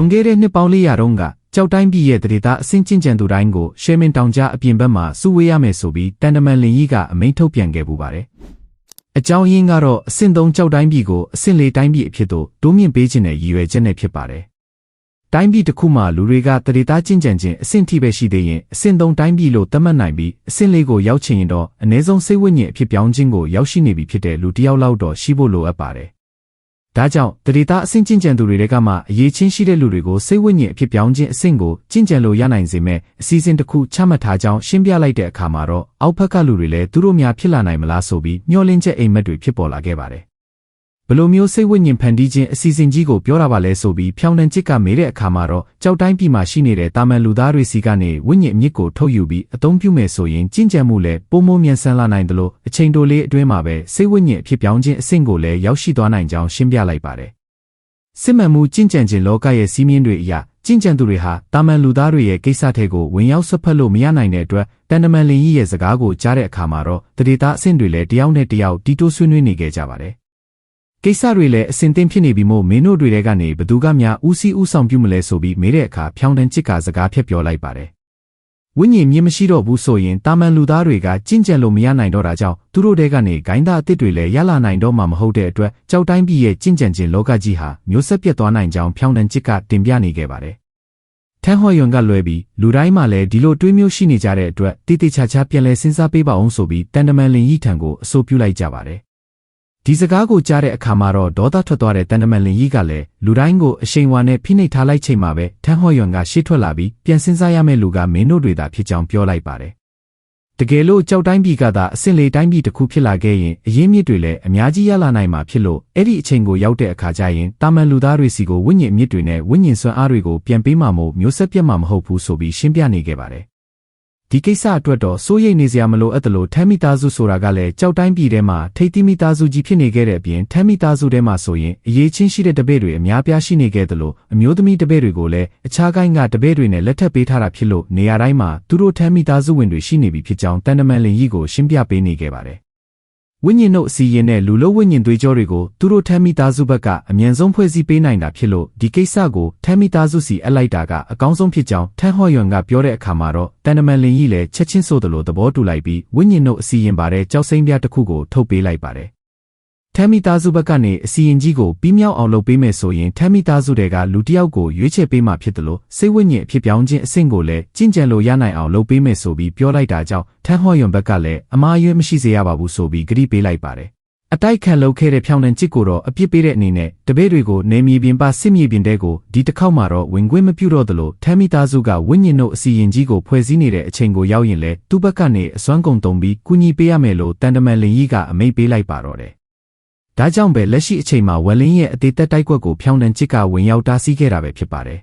လွန်ခဲ့တဲ့နှစ်ပေါင်း400တုန်းကကြောက်တိုင်းပြည်ရဲ့တရေသားအစင်းကျင့်ကြံသူတိုင်းကိုရှေမင်တောင်ကြားအပြင်ဘက်မှာစုဝေးရမယ်ဆိုပြီးတန်တမန်လင်ကြီးကအမိန့်ထုတ်ပြန်ခဲ့ပူပါတယ်။အကြောင်းရင်းကတော့အဆင့်သုံးကြောက်တိုင်းပြည်ကိုအဆင့်လေးတိုင်းပြည်အဖြစ်သို့တိုးမြင့်ပေးခြင်းနဲ့ရည်ရွယ်ချက်နဲ့ဖြစ်ပါတယ်။တိုင်းပြည်တစ်ခုမှာလူတွေကတရေသားကျင့်ကြံခြင်းအဆင့်ထိပဲရှိသေးရင်အဆင့်သုံးတိုင်းပြည်လို့သတ်မှတ်နိုင်ပြီးအဆင့်လေးကိုရောက်ချင်ရင်တော့အ ਨੇ ဆုံးစိတ်ဝိညာဉ်အဖြစ်ပြောင်းခြင်းကိုရောက်ရှိနေပြီဖြစ်တဲ့လူတစ်ယောက်လောက်တော့ရှိဖို့လိုအပ်ပါတယ်။ ဒါကြောင့်တတိသားအဆင့်ကျင့်ကြံသူတွေကမှအရေးချင်းရှိတဲ့လူတွေကိုစိတ်ဝိညာဉ်အဖြစ်ပြောင်းခြင်းအဆင့်ကိုကျင့်ကြံလို့ရနိုင်စေမဲ့အစီအစဉ်တစ်ခုချမှတ်ထားကြောင်းရှင်းပြလိုက်တဲ့အခါမှာတော့အောက်ဖက်ကလူတွေလည်းသူတို့များဖြစ်လာနိုင်မလားဆိုပြီးမျှော်လင့်ချက်အိမ်မက်တွေဖြစ်ပေါ်လာခဲ့ပါတယ် ဘလိုမျိုးစိတ်ဝိညာဉ်ဖန်တီးခြင်းအစီအစဉ်ကြီးကိုပြောတာပါလဲဆိုပြီးဖြောင်းတန်ချစ်ကမေးတဲ့အခါမှာတော့ကြောက်တိုင်းပြည်မှာရှိနေတဲ့တာမန်လူသားတွေစီကနေဝိညာဉ်အမြစ်ကိုထုတ်ယူပြီးအသုံးပြုမယ်ဆိုရင်ကျင့်ကြံမှုလည်းပုံမမြန်ဆန်လာနိုင်တယ်လို့အချိန်တိုလေးအတွင်းမှာပဲစိတ်ဝိညာဉ်အဖြစ်ပြောင်းခြင်းအဆင့်ကိုလည်းရောက်ရှိသွားနိုင်ကြောင်းရှင်းပြလိုက်ပါတယ်စစ်မှန်မှုကျင့်ကြံခြင်းလောကရဲ့စီးမြင်တွေအရာကျင့်ကြံသူတွေဟာတာမန်လူသားတွေရဲ့ကိစ္စတွေကိုဝင်ရောက်ဆွတ်ဖက်လို့မရနိုင်တဲ့အတွက်တန်တမန်လင်ကြီးရဲ့စကားကိုကြားတဲ့အခါမှာတော့တရေသားအဆင့်တွေလည်းတယောက်နဲ့တယောက်တီးတိုးဆွေးနွေးနေကြကြပါတယ် ကိစ္စတွေလည်းအစင်သင်ဖြစ်နေပြီမို့မင်းတို့တွေကနေဘသူကများဦးစီးဦးဆောင်ပြုမလဲဆိုပြီးမေးတဲ့အခါဖြောင်းတန်ချစ်ကစကားဖြတ်ပြောလိုက်ပါတယ်ဝိညာဉ်မြင့်မရှိတော့ဘူးဆိုရင်တာမန်လူသားတွေကကြင့်ကြံလို့မရနိုင်တော့တာကြောင့်သူတို့တဲကနေဂိုင်းသားအစ်စ်တွေလည်းရလာနိုင်တော့မှာမဟုတ်တဲ့အတွက်ကြောက်တိုင်းပြည်ရဲ့ကြင့်ကြံခြင်းလောကကြီးဟာမျိုးဆက်ပြတ်သွားနိုင်ကြောင်းဖြောင်းတန်ချစ်ကတင်ပြနေခဲ့ပါတယ်ထန်းဟော်ယွန်ကလွဲပြီးလူတိုင်းမှလည်းဒီလိုတွေးမျိုးရှိနေကြတဲ့အတွက်တိတိကျကျပြန်လဲစဉ်းစားပေးပါအောင်ဆိုပြီးတန်တမန်လင်ကြီးထံကိုအဆိုပြုလိုက်ကြပါတယ် ဒီစကားကိုကြားတဲ့အခါမှာတော့ဒေါသထွက်သွားတဲ့တန်တမန်လင်ကြီးကလည်းလူတိုင်းကိုအရှိန်ဝါနဲ့ဖိနှိပ်ထားလိုက်ချိန်မှာပဲထန်းဟော်ယွန်ကရှေ့ထွက်လာပြီးပြန်စင်းစားရမယ့်လူကမင်းတို့တွေသာဖြစ်ကြောင်းပြောလိုက်ပါတယ်။တကယ်လို့ကြောက်တိုင်းပြည်ကသာအစင်လေတိုင်းပြည်တစ်ခုဖြစ်လာခဲ့ရင်အရင်းမြစ်တွေလည်းအများကြီးရလာနိုင်မှာဖြစ်လို့အဲ့ဒီအချိန်ကိုရောက်တဲ့အခါကျရင်တာမန်လူသားတွေစီကိုဝိညာဉ်မြစ်တွေနဲ့ဝိညာဉ်စွမ်းအားတွေကိုပြန်ပေးမှာမို့မျိုးဆက်ပြတ်မှာမဟုတ်ဘူးဆိုပြီးရှင်းပြနေခဲ့ပါတယ်။ ဒီကိစ္စအတွက်တော့စိုးရိမ်နေစရာမလိုအပ်တယ်လို့ထမ်းမိသားစုဆိုတာကလည်းကြောက်တိုင်းပြည်ထဲမှာထိတ်တိမိသားစုကြီးဖြစ်နေခဲ့တဲ့အပြင်ထမ်းမိသားစုထဲမှာဆိုရင်အရေးချင်းရှိတဲ့တပည့်တွေအများပြားရှိနေခဲ့တယ်လို့အမျိုးသမီးတပည့်တွေကိုလည်းအခြားကိုင်းကတပည့်တွေနဲ့လက်ထပ်ပေးထားတာဖြစ်လို့နေရာတိုင်းမှာသူတို့ထမ်းမိသားစုဝင်တွေရှိနေပြီဖြစ်ကြောင်းတန်တမန်လင်ကြီးကိုရှင်းပြပေးနေခဲ့ပါတယ် ဝိညာဉ်တို့အစီရင်နဲ့လူလို့ဝိညာဉ်သွေးကြောတွေကိုသူတို့ထမ်းမိသားစုဘက်ကအမြန်ဆုံးဖွဲ့စည်းပေးနိုင်တာဖြစ်လို့ဒီကိစ္စကိုထမ်းမိသားစုစီအလိုက်တာကအကောင်းဆုံးဖြစ်ကြောင်းထန်းဟော့ယွန်ကပြောတဲ့အခါမှာတော့တန်တမန်လင်ကြီးလည်းချက်ချင်းဆိုသလိုသဘောတူလိုက်ပြီးဝိညာဉ်တို့အစီရင်ပါတဲ့ကြောက်စိမ့်ပြတစ်ခုကိုထုတ်ပေးလိုက်ပါတယ် ထမ်းမိသားစုဘက်ကနေအစီရင်ကြီးကိုပြီးမြောက်အောင်လုပ်ပေးမယ်ဆိုရင်ထမ်းမိသားစုတွေကလူတစ်ယောက်ကိုရွေးချယ်ပေးမှဖြစ်တယ်လို့စိတ်ဝိညာဉ်အဖြစ်ပြောင်းခြင်းအဆင့်ကိုလည်းကျင့်ကြံလို့ရနိုင်အောင်လုပ်ပေးမယ်ဆိုပြီးပြောလိုက်တာကြောင့်ထန်းဟော့ယွန်ဘက်ကလည်းအမားရွေးမရှိစေရပါဘူးဆိုပြီးဂရုပေးလိုက်ပါတယ်အတိုက်ခံလုပ်ခဲ့တဲ့ဖြောင်းတန်ချစ်ကိုတော့အပြစ်ပေးတဲ့အနေနဲ့တပည့်တွေကိုနေမြေပြင်ပစစ်မြေပြင်တဲကိုဒီတစ်ခေါက်မှာတော့ဝင်ခွင့်မပြုတော့သလိုထမ်းမိသားစုကဝိညာဉ်တို့အစီရင်ကြီးကိုဖွဲ့စည်းနေတဲ့အချိန်ကိုရောက်ရင်လဲသူ့ဘက်ကနေအစွမ်းကုန်တုံပြီးကူညီပေးရမယ်လို့တန်တမန်လင်ကြီးကအမိန့်ပေးလိုက်ပါတော့တယ်။ ဒါကြောင့်ပဲလက်ရှိအချိန်မှာဝလင်းရဲ့အသေးသက်တိုက်ကွက်ကိုဖြောင်းတန်ချစ်ကဝင်ရောက်တားဆီးခဲ့တာပဲဖြစ်ပါတယ်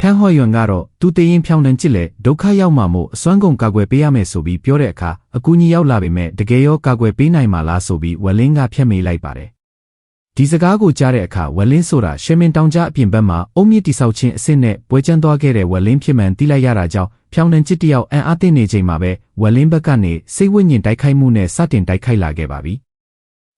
ထန်းဟော့ယွန်ကတော့သူတရင်ဖြောင်းတန်ချစ်လေဒုက္ခရောက်မှာမို့အစွမ်းကုန်ကာကွယ်ပေးရမယ်ဆိုပြီးပြောတဲ့အခါအကူကြီးရောက်လာပေမဲ့တကယ်ရောကာကွယ်ပေးနိုင်မှာလားဆိုပြီးဝလင်းကဖျက်မေးလိုက်ပါတယ်ဒီစကားကိုကြားတဲ့အခါဝလင်းဆိုတာရှေမင်တောင်ကြားအပြင်ဘက်မှာအုံမြင့်တိဆောက်ခြင်းအစ်စ်နဲ့ပွဲချမ်းသွားခဲ့တဲ့ဝလင်းဖြစ်မှန်သိလိုက်ရတာကြောင့်ဖြောင်းတန်ချစ်တယောက်အံ့အားသင့်နေချိန်မှာပဲဝလင်းဘက်ကနေစိတ်ဝိညာဉ်တိုက်ခိုက်မှုနဲ့စတင်တိုက်ခိုက်လာခဲ့ပါပြီ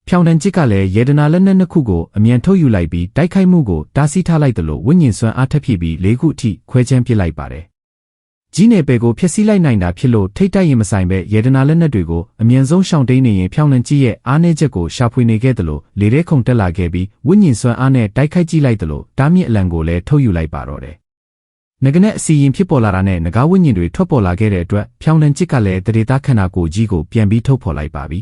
ဖြောင်တန်ချစ်ကလည်းယေဒနာလက်နက်နှစ်ခုကိုအမြန်ထုတ်ယူလိုက်ပြီးတိုက်ခိုက်မှုကိုတားဆီးထားလိုက်တယ်လို့ဝိညာဉ်စွမ်းအားထက်ဖြစ်ပြီးလေးခုအထိခွဲချမ်းပစ်လိုက်ပါတယ်။ကြီးနယ်ပယ်ကိုဖျက်ဆီးလိုက်နိုင်တာဖြစ်လို့ထိတ်တိုက်ရင်မဆိုင်ပဲယေဒနာလက်နက်တွေကိုအမြန်ဆုံးရှောင်တိန်နေရင်ဖြောင်တန်ချစ်ရဲ့အားနည်းချက်ကိုရှာဖွေနေခဲ့တယ်လို့လေထဲခုန်တက်လာခဲ့ပြီးဝိညာဉ်စွမ်းအားနဲ့တိုက်ခိုက်ကြည့်လိုက်တယ်လို့တားမြစ်အလံကိုလည်းထုတ်ယူလိုက်ပါတော့တယ်။ငကနဲ့အစီရင်ဖြစ်ပေါ်လာတာနဲ့ငကားဝိညာဉ်တွေထွက်ပေါ်လာခဲ့တဲ့အတွက်ဖြောင်တန်ချစ်ကလည်းတရေသားခန္ဓာကိုယ်ကြီးကိုပြန်ပြီးထုတ်ဖော်လိုက်ပါပြီ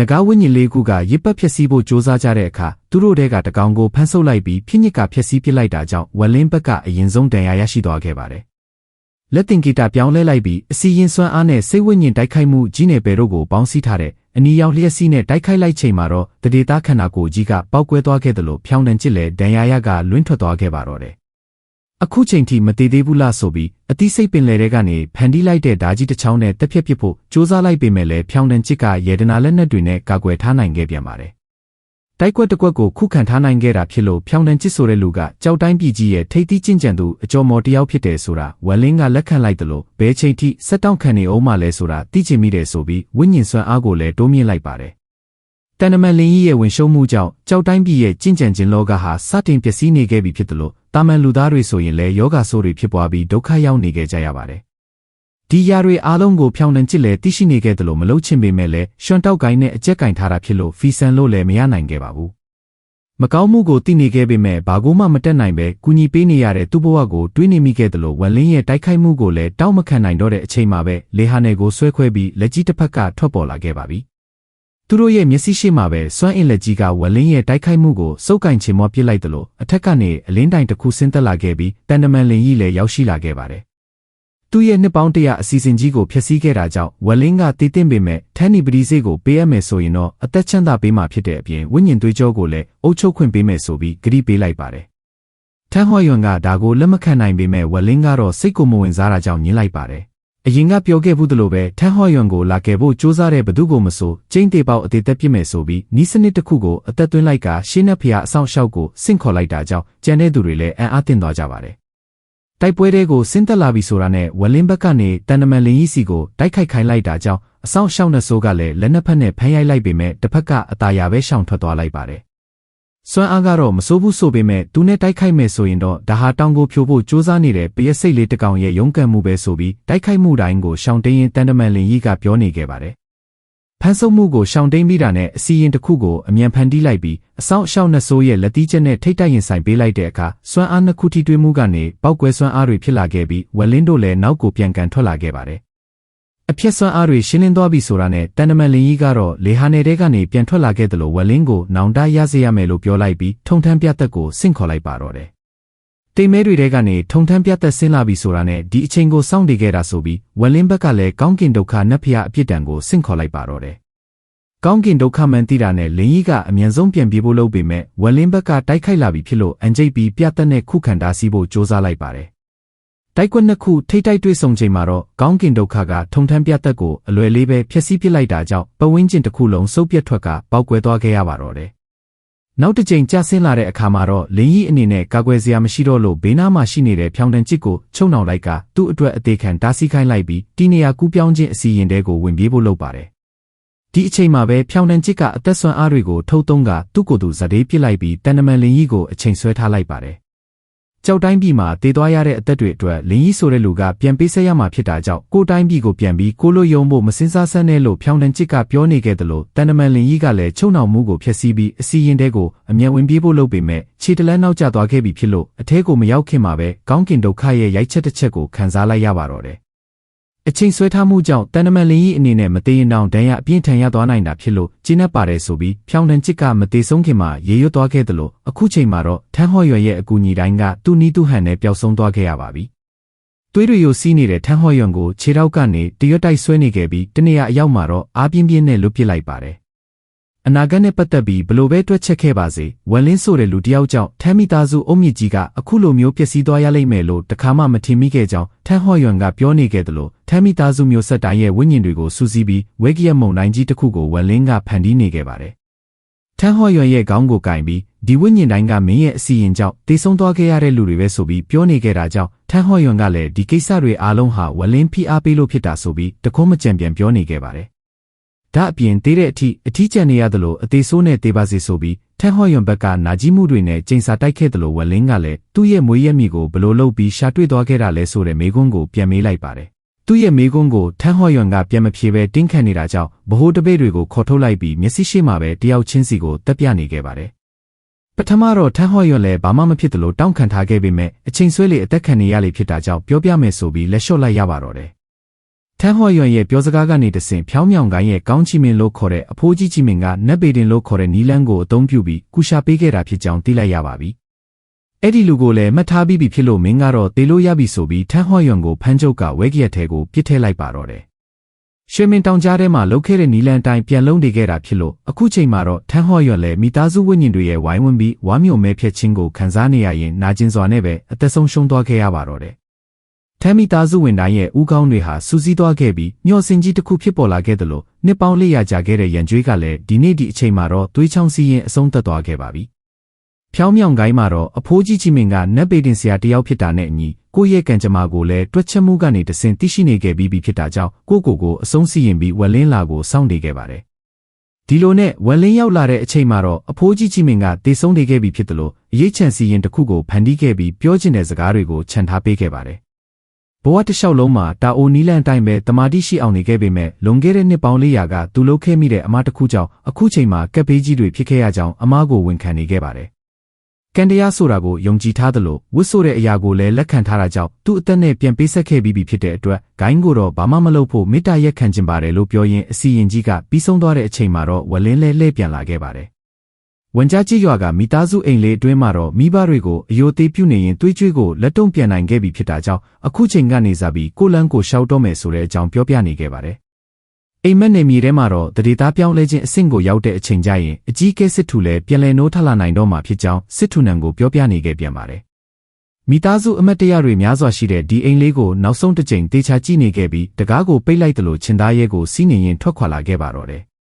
နဂါဝိညာဉ်လေးခုကရစ်ပတ်ဖြစ်စီဖို့စ조사ကြတဲ့အခါသူတို့တဲကတကောင်ကိုဖမ်းဆုပ်လိုက်ပြီးဖြစ်ညစ်ကဖြစ်စီပစ်လိုက်တာကြောင့်ဝလင်းဘက်ကအရင်ဆုံးဒဏ်ရာရရှိသွားခဲ့ပါတယ်။လက်တင်ဂီတာပြောင်းလဲလိုက်ပြီးအစီရင်စွမ်းအားနဲ့စိတ်ဝိညာဉ်တိုက်ခိုက်မှုကြီးနယ်ပယ်တို့ကိုပေါင်းစည်းထားတဲ့အနီရောင်လျက်စီးနဲ့တိုက်ခိုက်လိုက်ချိန်မှာတော့တဒေတာခန္ဓာကိုယ်ကြီးကပောက်ကွဲသွားခဲ့တယ်လို့ဖြောင်းတန်ချစ်လဲဒဏ်ရာရကလွင့်ထွက်သွားခဲ့ပါတော့တယ် အခုချိန်ထိမတည်သေးဘူးလားဆိုပြီးအတိစိတ်ပင်လယ်ထဲကနေဖန်တီးလိုက်တဲ့ဓာကြီးတစ်ချောင်းနဲ့တက်ဖြတ်ပစ်ဖို့စူးစမ်းလိုက်ပေမဲ့လည်းဖြောင်းတန်ချစ်ကရေဒနာလက်နက်တွေနဲ့ကာကွယ်ထားနိုင်ခဲ့ပြန်ပါတယ်။တိုက်ကွက်တစ်ကွက်ကိုခုခံထားနိုင်ခဲ့တာဖြစ်လို့ဖြောင်းတန်ချစ်ဆိုတဲ့လူကကြောက်တိုင်းပြည်ကြီးရဲ့ထိတ်တိကျင့်ကြံသူအကျော်မော်တယောက်ဖြစ်တယ်ဆိုတာဝက်လင်းကလက်ခံလိုက်တယ်လို့ဘဲချိန်ထိစက်တောင့်ခံနေအောင်မှလဲဆိုတာသိချင်မိတယ်ဆိုပြီးဝိညာဉ်စွမ်းအားကိုလည်းတိုးမြင့်လိုက်ပါတယ်တန်နမန်လင်းကြီးရဲ့ဝင်ရှုံးမှုကြောင့်ကြောက်တိုင်းပြည်ရဲ့ကျင့်ကြံခြင်းလောကဟာစတင်ပျက်စီးနေခဲ့ပြီဖြစ်တယ်လို့ တာမန်လူသားတွေဆိုရင်လည်းယောဂဆိုးတွေဖြစ်ပွားပြီးဒုက္ခရောက်နေကြရပါတယ်။ဒီຢာတွေအားလုံးကိုဖြောင်းနှံကြည့်လဲသိရှိနေခဲ့တယ်လို့မလုပ်ချင်ပေမဲ့လည်းရွှန်တောက်ကိုင်းနဲ့အကြက်ကင်ထားတာဖြစ်လို့ဖီဆန်လို့လည်းမရနိုင်ခဲ့ပါဘူး။မကောင်းမှုကိုသိနေခဲ့ပေမဲ့ဘာကိုမှမတက်နိုင်ပဲကူညီပေးနေရတဲ့သူ့ဘဝကိုတွေးနေမိခဲ့တယ်လို့ဝက်လင်းရဲ့တိုက်ခိုက်မှုကိုလည်းတောက်မခံနိုင်တော့တဲ့အချိန်မှာပဲလေဟာနယ်ကိုဆွဲခွဲပြီးလက်ကြီးတစ်ဖက်ကထွက်ပေါ်လာခဲ့ပါပြီ။ သူတို့ရဲ့မျက်စိရှိမှပဲစွမ်းအင်လက်ကြီးကဝလင်းရဲ့တိုက်ခိုက်မှုကိုစုပ်ကင်ချင်မောပြစ်လိုက်တယ်လို့အထက်ကနေအလင်းတိုင်တစ်ခုဆင်းသက်လာခဲ့ပြီးတန်တမန်လင်ကြီးလည်းရောက်ရှိလာခဲ့ပါတယ်။သူ့ရဲ့နှစ်ပေါင်းတရာအစီအစဉ်ကြီးကိုဖျက်ဆီးခဲ့တာကြောင့်ဝလင်းကတည်တင့်ပေမဲ့ထန်းနီပတိစေးကိုပေးအပ်မယ်ဆိုရင်တော့အသက်ချမ်းသာပေးမှာဖြစ်တဲ့အပြင်ဝိညာဉ်သွေးကြောကိုလည်းအုပ်ချုပ်ခွင့်ပေးမယ်ဆိုပြီးဂရုပေးလိုက်ပါတယ်။ထန်းဟော်ယွန်ကဒါကိုလက်မခံနိုင်ပေမဲ့ဝလင်းကတော့စိတ်ကိုမဝင်စားတာကြောင့်ညှင်းလိုက်ပါတယ်။ အရင်ကပြောခဲ့ဘူးသလိုပဲထန်းဟော့ယွန်ကိုလာခဲ့ဖို့စူးစမ်းတဲ့ဘသူကိုမဆိုကျင်းတေပေါက်အသေးသက်ပြစ်မယ်ဆိုပြီးနီးစနစ်တစ်ခုကိုအသက်သွင်းလိုက်ကရှင်းနှက်ဖျားအဆောင်ရှောက်ကိုဆင့်ခေါ်လိုက်တာကြောင့်ကြံတဲ့သူတွေလည်းအံ့အားသင့်သွားကြပါတယ်။တိုက်ပွဲတွေကိုဆင်းသက်လာပြီဆိုတာနဲ့ဝလင်းဘက်ကနေတန်တမန်လင်းကြီးစီကိုတိုက်ခိုက်ခိုင်းလိုက်တာကြောင့်အဆောင်ရှောက်နှဆိုးကလည်းလက်နှစ်ဖက်နဲ့ဖမ်းရိုက်လိုက်ပေမဲ့တစ်ဖက်ကအตาရပဲရှောင်ထွက်သွားလိုက်ပါတယ် စွမ်းအားကတော့မစိုးဘူးဆိုပေမဲ့သူနဲ့တိုက်ခိုက်မယ်ဆိုရင်တော့ဒါဟာတောင်ကိုဖြိုဖို့စူးစမ်းနေတဲ့ပရက်စိတ်လေးတစ်ကောင်ရဲ့ရုန်းကန်မှုပဲဆိုပြီးတိုက်ခိုက်မှုတိုင်းကိုရှောင်တိန်ရင်တန်တမန်လင်ကြီးကပြောနေခဲ့ပါတယ်။ဖန်ဆုပ်မှုကိုရှောင်တိန်ပြီးတာနဲ့အစီရင်တစ်ခုကိုအမြန်ဖန်တီးလိုက်ပြီးအဆောင်အရှောက်နှဆိုးရဲ့လက်တီးချက်နဲ့ထိတ်တိုက်ရင်ဆိုင်ပေးလိုက်တဲ့အခါစွမ်းအားနှစ်ခုထိတွေ့မှုကနေပောက်ကွဲစွမ်းအားတွေဖြစ်လာခဲ့ပြီးဝက်လင်းတို့လည်းနောက်ကိုပြန်ကန်ထွက်လာခဲ့ပါတယ် အဖြစ်စွမ်းအားတွေရှင်းလင်းသွားပြီဆိုတာနဲ့တန်တမန်လင်ကြီးကတော့လေဟာနယ်တဲကနေပြန်ထွက်လာခဲ့တယ်လို့ဝက်လင်းကိုနောင်တရစေရမယ်လို့ပြောလိုက်ပြီးထုံထမ်းပြတ်သက်ကိုဆင့်ခေါ်လိုက်ပါတော့တယ်။တိမ်မဲတွေတဲကနေထုံထမ်းပြတ်သက်ဆင်းလာပြီဆိုတာနဲ့ဒီအချိန်ကိုစောင့်တည်ခဲ့တာဆိုပြီးဝက်လင်းဘက်ကလည်းကောင်းကင်ဒုက္ခနတ်ဖျားအပြစ်ဒဏ်ကိုဆင့်ခေါ်လိုက်ပါတော့တယ်။ကောင်းကင်ဒုက္ခမှန်သိတာနဲ့လင်ကြီးကအမြန်ဆုံးပြန်ပြေးဖို့လုပ်ပေမဲ့ဝက်လင်းဘက်ကတိုက်ခိုက်လာပြီဖြစ်လို့အန်ဂျိတ်ပြီးပြတ်သက်နဲ့ခုခံတားဆီးဖို့ကြိုးစားလိုက်ပါတယ် တိုက်ကွက်နှစ်ခုထိတိုက်တွေ့ဆုံချိန်မှာတော့ကောင်းကင်ဒုက္ခကထုံထမ်းပြတ်သက်ကိုအလွယ်လေးပဲဖျက်ဆီးပစ်လိုက်တာကြောင့်ပဝင်းကျင်တစ်ခုလုံးစုပ်ပြတ်ထွက်ကပေါက်ကွဲသွားခဲ့ရပါတော့တယ်။နောက်တစ်ချိန်ကျဆင်းလာတဲ့အခါမှာတော့လင်းကြီးအနေနဲ့ကာကွယ်စရာမရှိတော့လို့ဘေးနားမှာရှိနေတဲ့ဖြောင်းတန်ချစ်ကိုချုံနှောင်လိုက်ကသူ့အတွက်အသေးခံတားဆီးခိုင်းလိုက်ပြီးတီနေယာကူးပြောင်းခြင်းအစီရင်တဲကိုဝင်ပြေးဖို့လုပ်ပါတယ်။ဒီအချိန်မှာပဲဖြောင်းတန်ချစ်ကအသက်ဆွမ်းအားတွေကိုထုတ်သုံးကသူ့ကိုယ်သူဇဒေးပစ်လိုက်ပြီးတန်နမန်လင်းကြီးကိုအချိန်ဆွဲထားလိုက်ပါတယ် ကြောက်တိုင်းပြည်မှာတည်သွားရတဲ့အသက်တွေအတွက်လင်းကြီးဆိုတဲ့လူကပြန်ပေးဆက်ရမှာဖြစ်တာကြောင့်ကိုတိုင်းပြည်ကိုပြန်ပြီးကိုလိုယုံဖို့မစင်စားဆန်းနဲ့လို့ဖြောင်းတန်ချစ်ကပြောနေခဲ့တယ်လို့တန်တမန်လင်းကြီးကလည်းချုံနှောင်မှုကိုဖျက်ဆီးပြီးအစီရင်တဲ့ကိုအမြန်ဝင်ပြေးဖို့လုပ်ပေမဲ့ခြေတလန်းနောက်ကျသွားခဲ့ပြီဖြစ်လို့အထဲကိုမရောက်ခင်မှာပဲကောင်းကင်ဒုက္ခရဲ့ရိုက်ချက်တစ်ချက်ကိုခံစားလိုက်ရပါတော့တယ် အချိန်ဆွဲထားမှုကြောင့်တန်တမန်လင်းကြီးအနေနဲ့မသေးရင်တောင်ဒဏ်ရအပြင်းထန်ရသွားနိုင်တာဖြစ်လို့ကျင်း내ပါတယ်ဆိုပြီးဖြောင်းတန်ချစ်ကမသေးဆုံးခင်မှာရေရွတ်သွားခဲ့တယ်လို့အခုချိန်မှာတော့ထန်းဟော့ရွယ်ရဲ့အကူအညီတိုင်းကသူ့နီးသူ့ဟန်နဲ့ပျောက်ဆုံးသွားခဲ့ရပါပြီ။သွေးတွေယိုစီးနေတဲ့ထန်းဟော့ရွံကိုခြေထောက်ကနေတရွတ်တိုက်ဆွဲနေခဲ့ပြီးတနေရာအရောက်မှာတော့အားပြင်းပြင်းနဲ့လွတ်ပစ်လိုက်ပါတယ် အနာဂတ်နဲ့ပတ်သက်ပြီးဘလို့ပဲတွက်ချက်ခဲ့ပါစေဝက်လင်းဆိုတဲ့လူတယောက်ကြောင့်ထမ်းမိသားစုအုံမြင့်ကြီးကအခုလိုမျိုးပျက်စီးသွားရလိမ့်မယ်လို့တခါမှမထင်မိခဲ့ကြောင်းထန်းဟော့ယွန်ကပြောနေခဲ့တယ်လို့ထမ်းမိသားစုမျိုးဆက်တိုင်းရဲ့ဝိညာဉ်တွေကိုစူးစီးပြီးဝဲကရက်မုံတိုင်းကြီးတစ်ခုကိုဝက်လင်းကဖန်တီးနေခဲ့ပါတယ်ထန်းဟော့ယွန်ရဲ့ခေါင်းကိုကင်ပြီးဒီဝိညာဉ်တိုင်းကမင်းရဲ့အစီရင်ကြောင့်တေဆုံးသွားခဲ့ရတဲ့လူတွေပဲဆိုပြီးပြောနေခဲ့တာကြောင့်ထန်းဟော့ယွန်ကလည်းဒီကိစ္စတွေအားလုံးဟာဝက်လင်းဖိအားပေးလို့ဖြစ်တာဆိုပြီးတကုံးမကြံပြန်ပြောနေခဲ့ပါတယ် ဒါအပြင်သေးတဲ့အထိအထီးကျန်နေရသလိုအသေးဆိုးနဲ့သေးပါစေဆိုပြီးထန်းဟော့ယွန်ဘက်ကနာကြီးမှုတွေနဲ့ကျိန်စာတိုက်ခဲ့သလိုဝက်လင်းကလည်းသူ့ရဲ့မွေးရမိကိုဘလို့လုပ်ပြီးရှာတွေ့သွားခဲ့တာလဲဆိုတဲ့မေကွန်းကိုပြန်မေးလိုက်ပါတယ်။သူ့ရဲ့မေကွန်းကိုထန်းဟော့ယွန်ကပြန်မဖြေဘဲတင်းခံနေတာကြောင့်ဗဟိုတပိတ်တွေကိုခေါ်ထုတ်လိုက်ပြီးမျက်စိရှိမှပဲတယောက်ချင်းစီကိုတက်ပြနေခဲ့ပါတယ်။ပထမတော့ထန်းဟော့ယွန်လည်းဘာမှမဖြစ်သလိုတောင်းခံထားခဲ့ပေမဲ့အချိန်ဆွဲလေအသက်ခံနေရလေဖြစ်တာကြောင့်ပြောပြမယ်ဆိုပြီးလက်လျှော့လိုက်ရပါတော့တယ် ထန်းဟော့ယွန်ရဲ့ပြောစကားကနေတဆင့်ဖြောင်းမြောင်ကိုင်းရဲ့ကောင်းချီမင်လို့ခေါ်တဲ့အဖိုးကြီးချီမင်ကနတ်ပေတင်လို့ခေါ်တဲ့နီလန်းကိုအသုံးပြုပြီးကုရှာပေးခဲ့တာဖြစ်ကြောင်းသိလိုက်ရပါပြီ။အဲ့ဒီလူကိုလည်းမှတ်ထားပြီးပြီဖြစ်လို့မင်းကတော့တေလို့ရပြီဆိုပြီးထန်းဟော့ယွန်ကိုဖမ်းချုပ်ကဝဲကရက်ထဲကိုပြစ်ထည့်လိုက်ပါတော့တယ်။ရွှေမင်းတောင်ကြားထဲမှာလုတ်ခဲ့တဲ့နီလန်းတိုင်းပြန်လုံးနေခဲ့တာဖြစ်လို့အခုချိန်မှာတော့ထန်းဟော့ယွန်လည်းမိသားစုဝိညာဉ်တွေရဲ့ဝိုင်းဝန်းပြီးဝါမျိုးမဲဖြက်ချင်းကိုခံစားနေရရင်နာကျင်စွာနဲ့ပဲအသက်ဆုံးရှုံးသွားခဲ့ရပါတော့တယ် ထမ်းမိသားစုဝင်တိုင်းရဲ့ဥကောင်းတွေဟာစူးစီးသွားခဲ့ပြီးမျောစင်ကြီးတစ်ခုဖြစ်ပေါ်လာခဲ့တယ်လို့နှစ်ပေါင်းလေးရာကြာခဲ့တဲ့ရန်ကြွေးကလည်းဒီနေ့ဒီအချိန်မှာတော့သွေးချောင်းစီးရင်အဆုံးသက်သွားခဲ့ပါပြီ။ဖြောင်းမြောင်ကိုင်းမှာတော့အဖိုးကြီးကြီးမင်းကနတ်ပေတင်ဆရာတယောက်ဖြစ်တာနဲ့အညီကိုယ့်ရဲ့ကံကြမ္မာကိုလည်းတွက်ချက်မှုကနေတဆင့်သိရှိနေခဲ့ပြီးပြီဖြစ်တာကြောင့်ကိုကိုကိုအဆုံးစီရင်ပြီးဝက်လင်းလာကိုစောင့်နေခဲ့ပါတယ်ဒီလိုနဲ့ဝက်လင်းရောက်လာတဲ့အချိန်မှာတော့အဖိုးကြီးကြီးမင်းကတေဆုံးနေခဲ့ပြီဖြစ်တယ်လို့အရေးချန်စီရင်တစ်ခုကိုဖန်တီးခဲ့ပြီးပြောချင်တဲ့စကားတွေကိုခြံထားပေးခဲ့ပါတယ်။ ဘဝတစ်လျှောက်လုံးမှာတာအိုနီလန်အတိုင်းပဲတမာတိရှိအောင်နေခဲ့ပေမဲ့လွန်ခဲ့တဲ့နှစ်ပေါင်း400ကသူလုပ်ခဲ့မိတဲ့အမားတစ်ခုကြောင့်အခုချိန်မှာကက်ဘေးကြီးတွေဖြစ်ခဲ့ရကြောင်းအမားကိုဝန်ခံနေခဲ့ပါတယ်။ကန်တရားဆိုတာကိုယုံကြည်ထားသလိုဝတ်ဆိုတဲ့အရာကိုလည်းလက်ခံထားတာကြောင့်သူ့အသက်နဲ့ပြန်ပေးဆက်ခဲ့ပြီးပြီဖြစ်တဲ့အတွက်ဂိုင်းကိုတော့ဘာမှမလုပ်ဖို့မေတ္တာရက်ခံခြင်းပါတယ်လို့ပြောရင်းအစီရင်ကြီးကပြီးဆုံးသွားတဲ့အချိန်မှာတော့ဝလင်းလဲလှည့်ပြန်လာခဲ့ပါတယ်။ ဝန်ကြားကြီးရွာကမိသားစုအိမ်လေးအတွင်းမှာတော့မိဘတွေကိုအယိုသေးပြုနေရင်သွေးကြွေးကိုလက်တုံ့ပြန်နိုင်ခဲ့ပြီဖြစ်တာကြောင့်အခုချိန်ကနေစပြီးကိုလန်းကိုရှောက်တော့မယ်ဆိုတဲ့အကြောင်းပြောပြနေခဲ့ပါတယ်။အိမ်မက်နေမြေထဲမှာတော့တရေသားပြောင်းလဲခြင်းအဆင့်ကိုရောက်တဲ့အချိန်ကျရင်အကြီးကဲစစ်ထူလည်းပြန်လည်နိုးထလာနိုင်တော့မှာဖြစ်ကြောင်းစစ်ထူနံကိုပြောပြနေခဲ့ပြန်ပါတယ်။မိသားစုအမတ်တရတွေများစွာရှိတဲ့ဒီအိမ်လေးကိုနောက်ဆုံးတစ်ချိန်တေချာကြည့်နေခဲ့ပြီးတကားကိုပိတ်လိုက်သလိုချင်သားရဲကိုစီးနေရင်ထွက်ခွာလာခဲ့ပါတော့တယ်။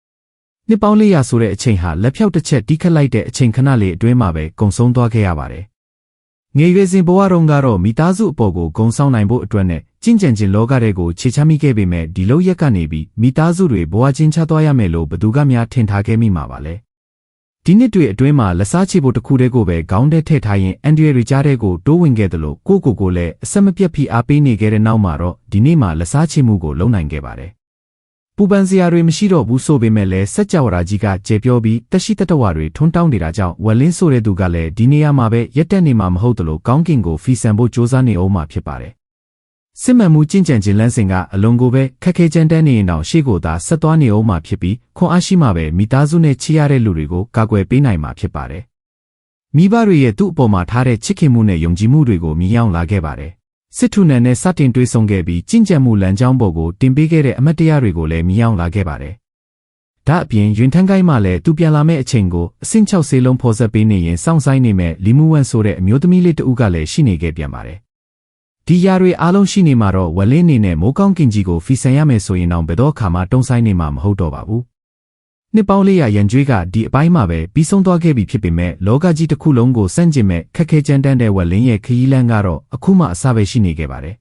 နှစ်ပေါင်း400ဆိုတဲ့အချိန်ဟာလက်ဖြောက်တစ်ချက်တီးခတ်လိုက်တဲ့အချိန်ခဏလေးအတွင်းမှာပဲကုံဆုံးသွားခဲ့ရပါတယ်။ငယ်ရွယ်စဉ်ဘဝတုန်းကတော့မိသားစုအပေါ်ကိုဂုံဆောင်နိုင်ဖို့အတွက်နဲ့ကျင့်ကြံခြင်းလောကတဲ့ကိုခြေချမိခဲ့ပေမဲ့ဒီလိုရက်ကနေပြီးမိသားစုတွေဘဝချင်းချသွားရမယ်လို့ဘသူကများထင်ထားခဲ့မိမှာပါလဲ။ဒီနှစ်တွေအတွင်းမှာလက်စားချေဖို့တစ်ခုတည်းကိုပဲခေါင်းထဲထည့်ထားရင်အန်ဒရီရီကြားတဲ့ကိုတိုးဝင်ခဲ့တယ်လို့ကိုကိုကိုလည်းအဆက်မပြတ်ဖိအားပေးနေခဲ့တဲ့နောက်မှာတော့ဒီနေ့မှာလက်စားချေမှုကိုလုံနိုင်ခဲ့ပါတယ်။ ပူပန်စရာတွေမရှိတော့ဘူးဆိုပေမဲ့လည်းစက်ကြဝဠာကြီးကကျေပြောပြီးတရှိတတဝတွေထွန်းတောင်းနေတာကြောင့်ဝက်လင်းဆိုတဲ့သူကလည်းဒီနေရာမှာပဲရက်တက်နေမှာမဟုတ်တယ်လို့ကောင်းကင်ကိုဖီဆန်ဖို့စ조사နေအောင်မှာဖြစ်ပါတယ်။စစ်မှန်မှုကျင့်ကြံခြင်းလမ်းစဉ်ကအလွန်ကိုပဲခက်ခဲကြမ်းတမ်းနေရင်တောင်ရှေ့ကိုသာဆက်သွားနေအောင်မှာဖြစ်ပြီးခွန်အားရှိမှပဲမိသားစုနဲ့ချစ်ရတဲ့လူတွေကိုကာကွယ်ပေးနိုင်မှာဖြစ်ပါတယ်။မိဘတွေရဲ့သူ့အပေါ်မှာထားတဲ့ချစ်ခင်မှုနဲ့ယုံကြည်မှုတွေကိုမြင်ရောက်လာခဲ့ပါတယ်။ စစ်ထုနန်နဲ့စတင်တွေးဆုံခဲ့ပြီးကျင့်ကြံမှုလမ်းကြောင်းပေါ်ကိုတင်ပေးခဲ့တဲ့အမတ်တရားတွေကိုလည်းမြင်ရောက်လာခဲ့ပါတယ်။ဒါအပြင်ရင်ထန်းကိုင်းမှလည်းသူပြန်လာမဲ့အချိန်ကိုအဆင့်6ဆေးလုံးဖော်ဆက်ပေးနေရင်စောင့်ဆိုင်နေမဲ့လီမူဝမ်ဆိုတဲ့အမျိုးသမီးလေးတဦးကလည်းရှိနေခဲ့ပြန်ပါတယ်။ဒီຢာတွေအားလုံးရှိနေမှာတော့ဝလင်းနေနဲ့မိုးကောင်းကင်ကြီးကိုဖီဆန်ရမယ်ဆိုရင်တော့ဘယ်တော့ခါမှတုံးဆိုင်နေမှာမဟုတ်တော့ပါဘူး။ နှစ်ပေါင်းလေးရာရန်ကျွေးကဒီအပိုင်းမှာပဲပြီးဆုံးသွားခဲ့ပြီဖြစ်ပေမဲ့လောကကြီးတစ်ခုလုံးကိုစန့်ကျင်မဲ့ခက်ခဲကြမ်းတမ်းတဲ့ဝလင်းရဲ့ခရီးလမ်းကတော့အခုမှအစပဲရှိနေခဲ့ပါတယ်